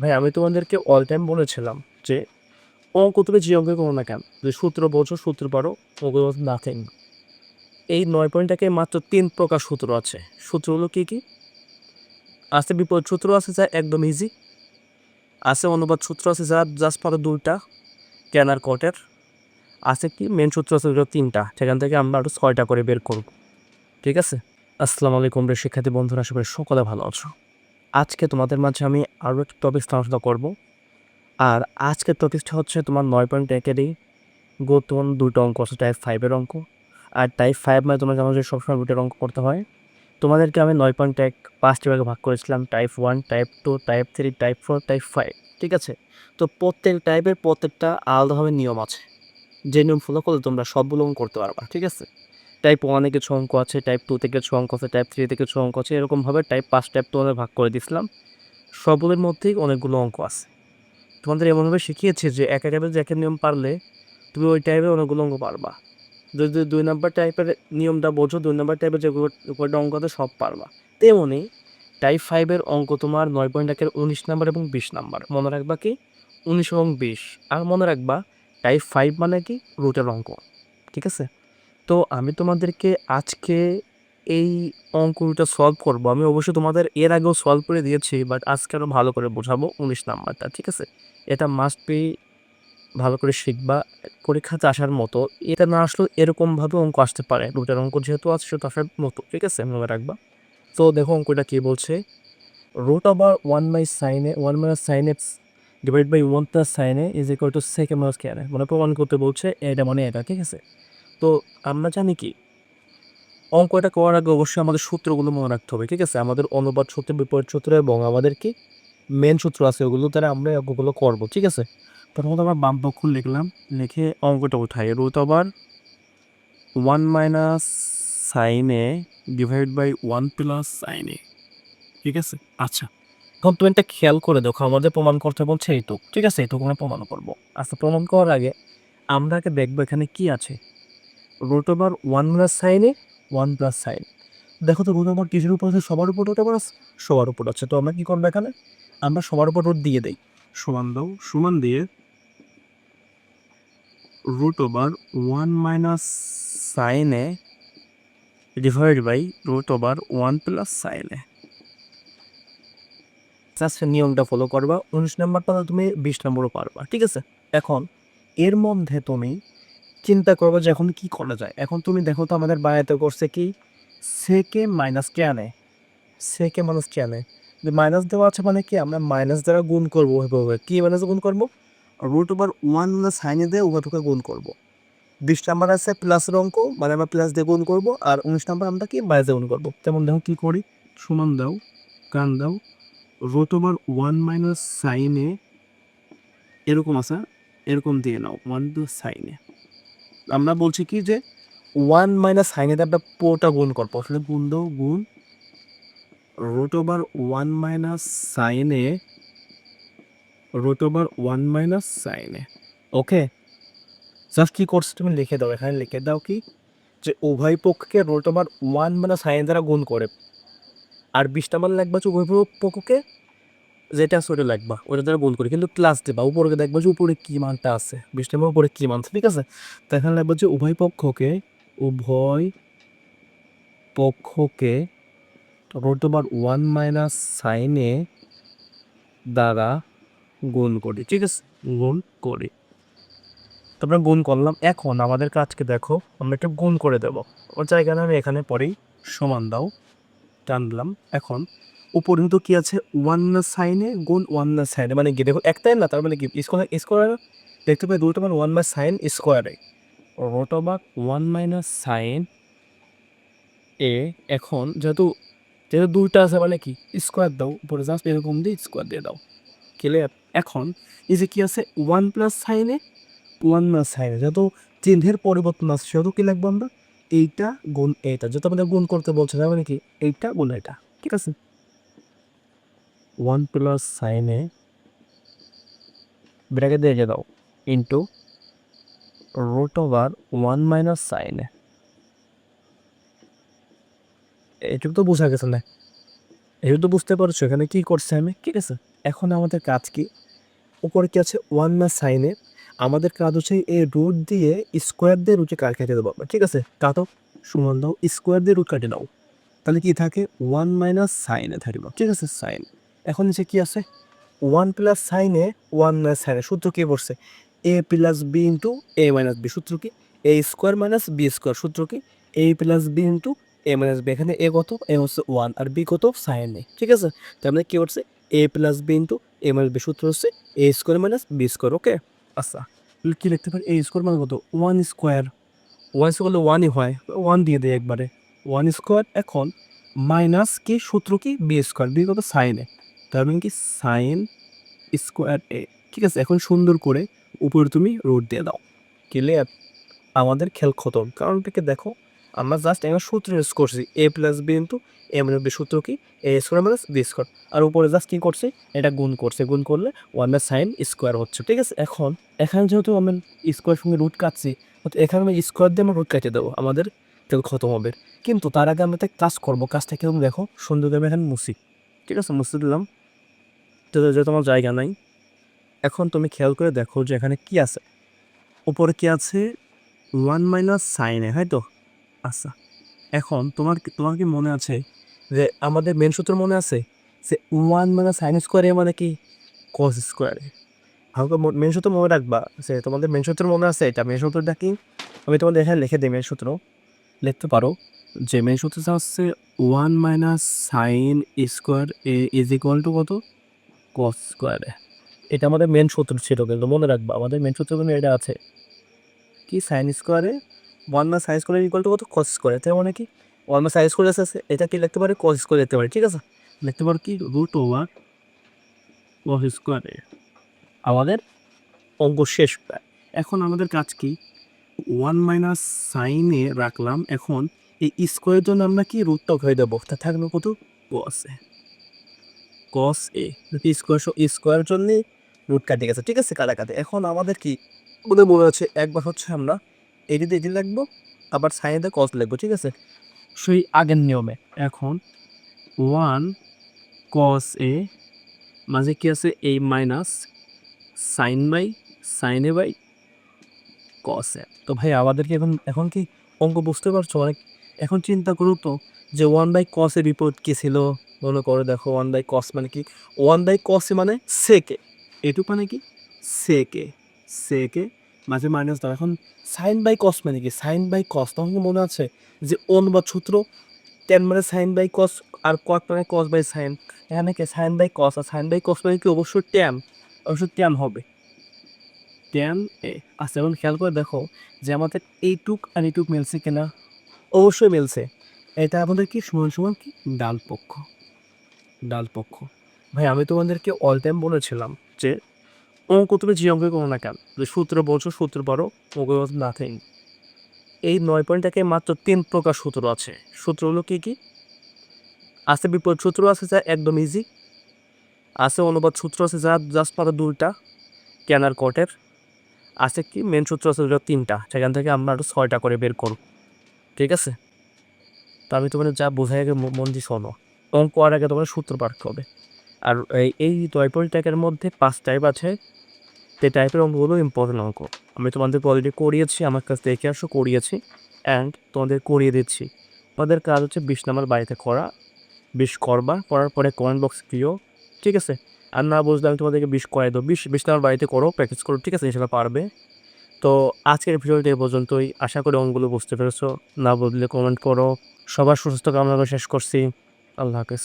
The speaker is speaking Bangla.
ভাই, আমি তোমাদেরকে অল টাইম বলেছিলাম যে, অঙ্ক তুমি যে অঙ্কে করো না কেন, যে সূত্র বোঝো সূত্র পারো, অঙ্ক নাথিং এই নয় পয়েন্টটাকে মাত্র তিন প্রকার সূত্র আছে। সূত্রগুলো কী কী? আছে বিপদ সূত্র আছে যা একদম ইজি আছে অনুবাদ সূত্র আছে যা জাস্ট পারো দুইটা ক্যান আর কটের আছে কি? মেন সূত্র আছে ওগুলো তিনটা। সেখান থেকে আমরা আরও ছয়টা করে বের করব। ঠিক আছে? আসসালামু আলাইকুম রে শিক্ষার্থী বন্ধুরা, আশা করি সকলে ভালো আছো। আজকে তোমাদের মাঝে আমি আরও একটা টপিক আলোচনা করব। আর আজকের টপিকটা হচ্ছে তোমার নয় পয়েন্ট একেরই গুরুত্বপূর্ণ দুটো অঙ্ক, আছে টাইপ ফাইভের অঙ্ক। আর টাইপ ফাইভ মানে তোমরা জানো যে সবসময় দুটোর অঙ্ক করতে হয়। তোমাদেরকে আমি নয় পয়েন্ট এক পাঁচটি ভাগে ভাগ করেছিলাম type one type two type three type four type five ঠিক আছে? তো প্রত্যেক টাইপের প্রত্যেকটা আলাদাভাবে নিয়ম আছে। যে নিয়ম ফলো করলে তোমরা সবগুলো করতে পারবা, ঠিক আছে? টাইপ ওয়ানে কিছু অঙ্ক আছে টাইপ টু থেকে কিছু অঙ্ক আছে টাইপ থ্রি থেকে কিছু অঙ্ক আছে, এরকমভাবে টাইপ পাঁচ টাইপ তোমাদের ভাগ করে দিয়েছিলাম। সবগুলোর মধ্যেই অনেকগুলো অঙ্ক আছে। তোমাদের এমনভাবে শিখিয়েছে যে এক টাইপের যে একের নিয়ম পারলে তুমি ওই টাইপের অনেকগুলো অঙ্ক পারবা। যদি দুই নম্বর টাইপের নিয়মটা বোঝো, দুই নম্বর টাইপের যে কয়টা অঙ্ক আছে সব পারবা। তেমনি টাইপ ফাইভের অঙ্ক তোমার নয় পয়েন্ট একের উনিশ নাম্বার এবং বিশ নাম্বার মনে রাখবা কি? উনিশ এবং বিশ। আর মনে রাখবা টাইপ ফাইভ মানে কি? রুটের অঙ্ক। ঠিক আছে? তো আমি তোমাদেরকে আজকে এই অঙ্কটা সলভ করব। আমি অবশ্যই তোমাদের এর আগেও সলভ করে দিয়েছি বাট আজকে আরও ভালো করে বোঝাবো উনিশ নাম্বারটা, ঠিক আছে? এটা মাস্ট বি ভালো করে শিখবা পরীক্ষাতে আসার মতো। এটা না আসলেও এরকমভাবে অঙ্ক আসতে পারে। রুটের অঙ্ক যেহেতু আছে সেটা আসার মতো, ঠিক আছে? মনে রাখবা। তো দেখো অঙ্কটা কী বলছে? রুট ওভার ওয়ান বাই সাইনে one minus sine x divide by one plus সাইনে is equal to second minus কেয়ারে মানে প্রমাণ করতে বলছে এটা মানে এটা, ঠিক আছে? তো আমরা জানি কি অঙ্ক এটা করার আগে অবশ্যই আমাদের সূত্রগুলো মনে রাখতে হবে ঠিক আছে? আমাদের অনুবাদ সূত্র বিপরীত সূত্র এবং আমাদের কি মেন সূত্র আছে ওগুলো দ্বারা আমরা অঙ্কগুলো করব ঠিক আছে? প্রথমত আমরা বাম পক্ষ লিখলাম লিখে অঙ্কটা উঠাই রুট আবার ওয়ান মাইনাস সাইনে ডিভাইড বাই ওয়ান প্লাস সাইনে ঠিক আছে? আচ্ছা। এখন তুমি একটা খেয়াল করে দেখো আমাদের প্রমাণ করতে বলছে এইটুক ঠিক আছে? এইটুকু আমরা প্রমাণ করব। আচ্ছা প্রমাণ করার আগে আমরা আগে দেখব এখানে কি আছে। রুট ওভার ওয়ান প্লাস সাইনে ওয়ান প্লাস সাইন দেখো তো রুট ওভার কিসের উপর আছে? সবার উপর রুট ওভার আছে? সবার উপর আছে। তো আমরা কি করব এখানে? আমরা সবার উপর রুট দিয়ে দেই। সমান দাও, সমান দিয়ে root over one minus sine A divide by root over one plus sine A just নিয়মটা ফলো করবা। উনিশ নাম্বার পাতা তুমি বিশ নম্বরও পারবা। ঠিক আছে? এখন এর মধ্যে তুমি চিন্তা করব যে এখন কি করা যায়। এখন তুমি দেখো তো আমাদের বায়াতে করছে কি? সেকে মাইনাস কে আনে। সেকে মাইনাস কে আনে। যে মাইনাস দেওয়া আছে মানে কি? আমরা মাইনাস দ্বারা গুণ করব এভাবে। কি মাইনাস গুণ করব? রুট ওভার ওয়ান মানে সাইনে দিয়ে উভয়কে গুণ করব। বিশ নাম্বার আছে প্লাসের অঙ্ক মানে আমরা প্লাস দিয়ে গুণ করব। আর উনিশ নাম্বার আমরা কি? মাইনাস দিয়ে গুণ করব। তেমন দেখো কি করি? সমান দাও, কান দাও। রুট ওভার ওয়ান মাইনাস সাইনে এরকম আছে, এরকম দিয়ে নাও ওয়ান টু সাইনে আমরা বলছি কি যে ওয়ান মাইনাস সাইনে আমরা পোটা গুণ করব আসলে গুণ দাও, গুণ root over one minus sine A root over one minus sine A okay just কী করছ তুমি লিখে দাও, এখানে লিখে দাও কি যে উভয় পক্ষকে root over one minus sine দ্বারা গুণ করে। আর বিশটা মান লাগবে উভয় পক্ষকে যেটা আছে ওটা লাগবা, ওটা দ্বারা গুণ করি। কিন্তু ক্লাস দেবা উপরে দেখবা যে উপরে কী মানটা আছে। বিশটা মান উপরে কী মান ঠিক আছে? তো এখানে লাগবা যে উভয় পক্ষকে উভয় পক্ষকে ওভার ওয়ান মাইনাস সাইনে দ্বারা গুণ করি, ঠিক আছে? গুণ করি। তারপরে গুণ করলাম। এখন আমাদের কাজকে দেখো, আমরা একটা গুণ করে দেবো। ওর জায়গায় আমি এখানে পরেই সমান দাও, টানলাম। এখন উপরে তো কি আছে? ওয়ান না সাইনে গুণ ওয়ান না সাইনে মানে কি দেখো একটাই না, তার মানে কি স্কোয়ার স্কোয়ার দেখতে পাই root over one by sine square A root over one minus sine A এখন যেহেতু যেহেতু দুইটা আছে মানে কি স্কোয়ার দাও, উপরে জাস্ট এরকম দিয়ে স্কোয়ার দিয়ে দাও। ক্লিয়ার এখন, এই যে কি আছে one plus sine A one plus sine A যেহেতু চিহ্নের পরিবর্তন আছে, সেহেতু কি লিখব আমরা? এইটা গুণ এইটা, যেহেতু আমাদের গুণ করতে বলছে, তার মানে কি, এইটা গুণ এটা। ঠিক আছে? ওয়ান প্লাস সাইনে ব্র্যাকেট দিয়ে দাও into root over one minus sine A এটুকু তো বোঝা গেছে না। এই তো বুঝতে পারছ, এখানে কি করছে আমি? ঠিক আছে, এখন আমাদের কাজ কি? উপরে কি আছে? ওয়ান না সাইনে আমাদের কাজ হচ্ছে এই রুট দিয়ে স্কোয়ার দিয়ে রুটে কাট কেটে দেবো ঠিক আছে? কাটো, সমান দাও স্কোয়ার দিয়ে রুট কাটে দাও তাহলে কি থাকে? ওয়ান মাইনাস সাইনে থাকবে, ঠিক আছে? সাইন এখন নিচে কি আছে? One plus sine A one minus sine A সূত্র কি পড়ছে A plus B into A minus B সূত্র কি? A square minus B square সূত্র কি? A plus B into A minus B এখানে এ কত? এ হচ্ছে ওয়ান আর বি কত? সাইন সাইনে ঠিক আছে? তার মানে কি হচ্ছে A plus B into A minus B সূত্র হচ্ছে A square minus B square okay আচ্ছা কি লিখতে পারি? এ স্কোয়ার মানে কত? ওয়ান স্কোয়ার ওয়ান স্কোয়ার ওয়ানই হয় ওয়ান দিয়ে দেয় একবারে। ওয়ান স্কোয়ার এখন মাইনাস কি? সূত্র কি? বি স্কোয়ার বি কত? সাইনে তার মানে কি সাইন স্কোয়ার এ ঠিক আছে, এখন সুন্দর করে উপরে তুমি রুট দিয়ে দাও। ক্লিয়ার আমাদের খেল খতম। কারণ থেকে দেখো, আমরা জাস্ট একটা সূত্র ইউজ করছি A plus B into A minus B সূত্র কি? A square minus B square আর উপরে জাস্ট কি করছে? এটা গুণ করছে। গুণ করলে ওয়ান সাইন স্কোয়ার হচ্ছে। ঠিক আছে, এখন, এখানে যেহেতু আমি স্কোয়ার সঙ্গে রুট কাটছি এখানে আমি স্কোয়ার দিয়ে আমরা রুট কাটিয়ে দেবো। আমাদের তেল খতম হবে। কিন্তু তার আগে আমরা একটা কাজ করব। কাজটা কীরকম দেখো? সুন্দর আমি এখানে মুছি। ঠিক আছে, মুছে দিলাম। তো যেহেতু আমার জায়গা নাই, এখন তুমি খেয়াল করে দেখো যে এখানে কি আছে। উপরে কি আছে? ওয়ান মাইনাস সাইনে হ্যাঁ তো? আচ্ছা এখন তোমার তোমার কি মনে আছে যে আমাদের মেন সূত্র মনে আছে যে ওয়ান মাইনাস সাইন স্কোয়ারে মানে কি? কস স্কোয়ারে আমাকে মেন সূত্র মনে রাখবা যে তোমাদের মেন সূত্র মনে আছে এটা। মেন সূত্রটা কি? আমি তোমাদের এখানে লিখে দিই মেন সূত্র। লিখতে পারো যে মেন সূত্রটা হচ্ছে one minus sine square A is equal to কত? কস স্কোয়ারে এটা আমাদের মেন সূত্র ছিল কিন্তু, মনে রাখব, আমাদের মেন সূত্র কিন্তু এটা আছে। কি sine square A one minus sine square equal to কত? কস স্কোয়ার তার মানে কি? ওয়ান মাস সাইন স্কোয়ার আছে এটা কি লিখতে পারে? কস স্কোয়ার লিখতে পারে, ঠিক আছে? লিখতে পারো কি? রুট ওভার কস স্কোয়ারে আমাদের অঙ্ক শেষ প্রায়। এখন আমাদের কাজ কি? ওয়ান মাইনাস সাইনে রাখলাম, এখন এই স্কোয়ারের জন্য আমরা কি রুটটা উঠাই দেবো? তা থাকবে কত? কস কস এ স্কোয়ার স্কোয়ারের জন্য রুট কাটে গেছে, ঠিক আছে? কাটাকাটি। এখন আমাদের কি? আমাদের মনে হচ্ছে একবার হচ্ছে আমরা এটিতে এটি লিখব, আবার সাইডে কস লিখব, ঠিক আছে? সেই আগের নিয়মে। এখন ওয়ান কস এ মাঝে কি আছে? এই minus sine by sine by cos A তো ভাই, আমাদেরকে এখন এখন কি অঙ্ক বুঝতে পারছ? অনেক এখন চিন্তা করো তো যে ওয়ান বাই কসের বিপরীত কী ছিল? মনে করে দেখো ওয়ান বাই কস মানে কি? ওয়ান বাই কসে মানে সেকে এটুক মানে কি? সেকে সেকে মাঝে মাইনাস দাও। এখন সাইন বাই কস মানে কি? সাইন বাই কস তখন কি মনে আছে যে অনুবাদ সূত্র টেন মানে সাইন বাই কস আর কট মানে কস বাই সাইন এখানে কি সাইন বাই কস আর সাইন বাই কস মানে কি? অবশ্যই ট্যান অবশ্যই ট্যান হবে। Tan A. আচ্ছা এখন খেয়াল করে দেখো যে আমাদের এইটুক আর এইটুক মিলছে কিনা। অবশ্যই মিলছে। এটা আমাদের কি সমান সমান কি? ডাল পক্ষ ডাল পক্ষ ভাই, আমি তোমাদেরকে অল টাইম বলেছিলাম যে, অঙ্ক তুমি যে অঙ্কে করো না কেন? যে সূত্র বলছো, সূত্র পারো অঙ্ক নাথিং এই নয় পয়েন্টটাকে মাত্র তিন প্রকার সূত্র আছে। সূত্রগুলো কী কী? আছে বিপরীত সূত্র, আছে যা একদম ইজি আছে অনুবাদ সূত্র, আছে যা জাস্ট মাত্র দুইটা ক্যানার কটের আছে কি? মেন সূত্র আছে যেটা তিনটা। সেখান থেকে আমরা আরও ছয়টা করে বের করব। ঠিক আছে? তো আমি তোমাদের যা বোঝাই আগে মন দিয়ে শোনো। অঙ্ক আর আগে তোমার সূত্র পাঠতে হবে আর এই দয়পল ট্যাগের মধ্যে পাঁচ টাইপ আছে। যে টাইপের অঙ্কগুলো ইম্পর্টেন্ট অঙ্ক। আমি তোমাদের অলরেডি করিয়েছি, আমার কাছ থেকে আসো করিয়েছি। অ্যান্ড তোমাদের করিয়ে দিচ্ছি। তোমাদের কাজ হচ্ছে বিশ নাম্বার বাড়িতে করা। বিশ করবা, করার পরে কমেন্ট বক্স দিও ঠিক আছে? আর না বুঝলে আমি তোমাদেরকে বিশ করাই দেবো। বিশ বিশ নাম্বার বাড়িতে করো প্র্যাকটিস করো। ঠিক আছে? হিসেবে পারবে। তো আজকের ভিডিওটি এ পর্যন্তই। আশা করি অঙ্কগুলো বুঝতে পেরেছ। না বুঝলে কমেন্ট করো। সবার সুস্থ কামনা শেষ করছি। আল্লাহ হাফেজ।